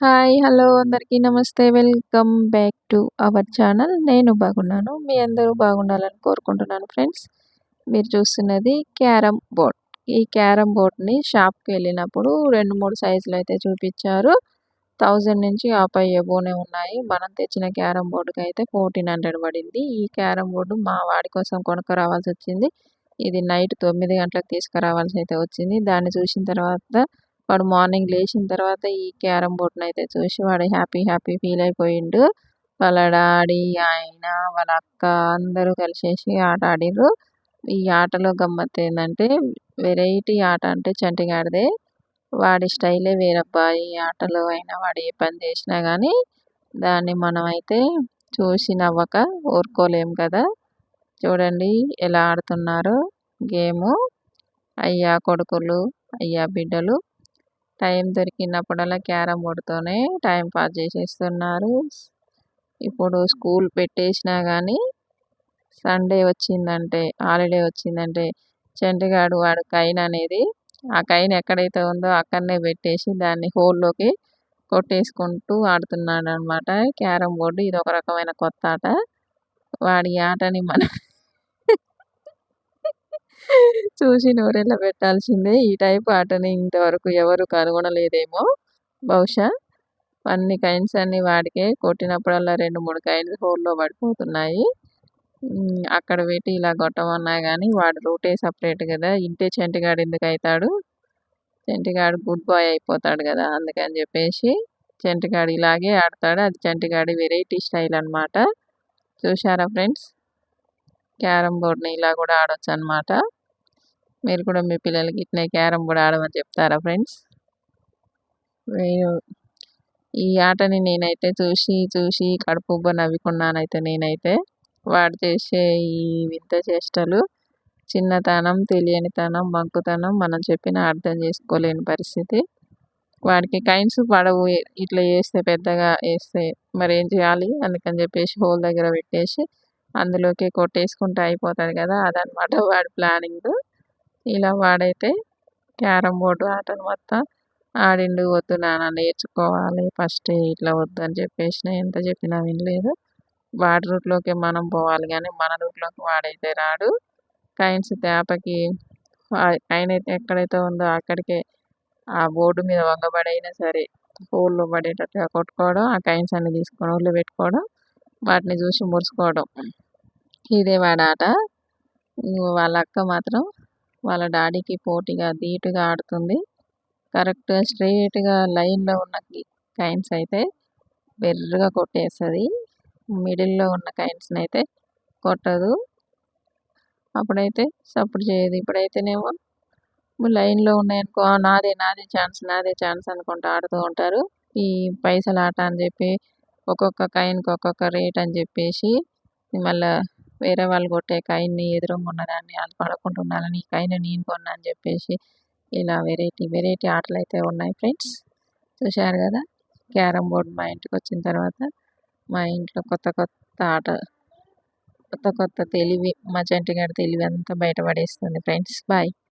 Hi hello అందరికీ నమస్తే. Welcome back to our channel. నేను బాగున్నాను. మీ అందరూ బాగుండాలని కోరుకుంటున్నాను ఫ్రెండ్స్. మీరు చూస్తున్నది క్యారమ్ బోర్డ్ ఈ క్యారమ్ బోర్డ్ని షాప్కి వెళ్ళినప్పుడు రెండు మూడు సైజులు అయితే చూపించారు. థౌజండ్ నుంచి ఆప్ అయ్యేబోనే ఉన్నాయి. మనం తెచ్చిన క్యారమ్ బోర్డుకి అయితే ఫోర్టీన్ హండ్రెడ్ పడింది. ఈ క్యారమ్ బోర్డు మా వాడి కోసం కొనుక్కరావాల్సి వచ్చింది. ఇది నైట్ తొమ్మిది గంటలకు తీసుకురావాల్సి అయితే వచ్చింది. దాన్ని చూసిన తర్వాత వాడు మార్నింగ్ లేచిన తర్వాత ఈ క్యారమ్ బోర్డ్ని అయితే చూసి వాడు హ్యాపీ హ్యాపీ ఫీల్ అయిపోయిండు. వాళ్ళ డాడీ ఆయన వాళ్ళ అక్క అందరూ కలిసేసి ఆట ఆడిరు ఈ ఆటలో గమ్మత్ ఏంటంటే వెరైటీ ఆట అంటే చంటిగాడిదే వాడి స్టైలే వేరబ్బా. ఈ ఆటలో అయినా వాడు ఏ పని చేసినా కానీ దాన్ని మనం అయితే చూసి నవ్వక ఊరుకోలేం కదా. చూడండి ఎలా ఆడుతున్నారు గేము. అయ్యా కొడుకులు అయ్యా బిడ్డలు. టైం దొరికినప్పుడల్లా క్యారమ్ బోర్డుతోనే టైం పాస్ చేసేస్తున్నారు. ఇప్పుడు స్కూల్ పెట్టేసినా కానీ సండే వచ్చిందంటే హాలిడే వచ్చిందంటే చెంటిగాడు వాడు కైన్ అనేది ఆ కైన్ ఎక్కడైతే ఉందో అక్కడనే పెట్టేసి దాన్ని హోల్లోకి కొట్టేసుకుంటూ ఆడుతున్నాడు అనమాట క్యారమ్ బోర్డు ఇది ఒక రకమైన కొత్త ఆట. వాడి ఆటని మనం చూసి నూరెళ్ళ పెట్టాల్సిందే. ఈ టైప్ ఆటని ఇంతవరకు ఎవరు కనుగొనలేదేమో. బహుశా అన్ని కైన్స్ అన్ని వాడికే కొట్టినప్పుడల్లా రెండు మూడు కైన్స్ హోల్లో పడిపోతున్నాయి. అక్కడ పెట్టి ఇలా కొట్టమన్నా కానీ వాడు రూటే సపరేట్ కదా. ఇంటే చెంటిగాడు ఎందుకు అవుతాడు చెంటిగాడు గుడ్ బాయ్ అయిపోతాడు కదా అందుకని చెప్పేసి చెంటిగాడు ఇలాగే ఆడతాడు. అది చెంటిగాడి వెరైటీ స్టైల్ అనమాట చూసారా ఫ్రెండ్స్? క్యారమ్ బోర్డ్ని ఇలా కూడా ఆడొచ్చు అనమాట మీరు కూడా మీ పిల్లలకి ఇట్నే క్యారమ్ బోర్డ్ ఆడమని చెప్తారా ఫ్రెండ్స్? ఈ ఆటని నేనైతే చూసి చూసి కడుపుబ్బ నవ్వుకున్నానైతే నేనైతే. వాడు చేసే ఈ వింత చేష్టలు చిన్నతనం తెలియనితనం బంకుతనం మనం చెప్పిన అర్థం చేసుకోలేని పరిస్థితి. వాడికి కైన్స్ పడవు ఇట్లా చేస్తే పెద్దగా వేస్తే మరి ఏం చేయాలి? అందుకని చెప్పేసి హోల్ దగ్గర పెట్టేసి అందులోకి కొట్టేసుకుంటూ అయిపోతాడు కదా అదనమాట వాడి ప్లానింగ్. ఇలా వాడైతే క్యారం బోర్డు ఆటను మొత్తం ఆడిండు వద్దు నాన్న నేర్చుకోవాలి. ఫస్ట్ ఇట్లా వద్దు అని చెప్పేసిన ఎంత చెప్పినా వినలేదు. వాడి రూట్లోకి మనం పోవాలి కానీ మన రూట్లోకి వాడైతే రాడు. కైన్స్ తేపకి ఆయన ఎక్కడైతే ఉందో అక్కడికే ఆ బోర్డు మీద వంగబడైనా సరే హోల్లో పడేటట్టుగా కొట్టుకోవడం ఆ కైన్స్ అన్ని తీసుకొని ఊళ్ళో పెట్టుకోవడం వాటిని చూసి మురుసుకోవడం ఇదే వాడాట. వాళ్ళ అక్క మాత్రం వాళ్ళ డాడీకి పోటీగా ధీటుగా ఆడుతుంది. కరెక్ట్గా స్ట్రైట్గా లైన్లో ఉన్న కైన్స్ అయితే బెర్రగా కొట్టేస్తుంది. మిడిల్లో ఉన్న కైన్స్ని అయితే కొట్టదు. అప్పుడైతే సపోర్ట్ చేయదు. ఇప్పుడైతేనేమో లైన్లో ఉన్నాయనుకో నాదే నాదే ఛాన్స్ నాదే ఛాన్స్ అనుకుంటూ ఆడుతూ ఉంటారు. ఈ పైసలు ఆట అని చెప్పి ఒక్కొక్క కాయిన్కి ఒక్కొక్క రేట్ అని చెప్పేసి మళ్ళీ వేరే వాళ్ళు కొట్టే కాయిన్ని ఎదురుగా ఉన్నదాన్ని అది పడకుండా ఉండాలని ఈ కాయిన్ నేను కొన్నా అని చెప్పేసి ఇలా వెరైటీ వెరైటీ ఆటలు అయితే ఉన్నాయి ఫ్రెండ్స్. చూశారు కదా? క్యారమ్ బోర్డ్ మా ఇంటికి వచ్చిన తర్వాత మా ఇంట్లో కొత్త కొత్త ఆట కొత్త కొత్త తెలివి మా చంటిగాడి తెలివి అంతా బయటపడేస్తుంది ఫ్రెండ్స్. బాయ్.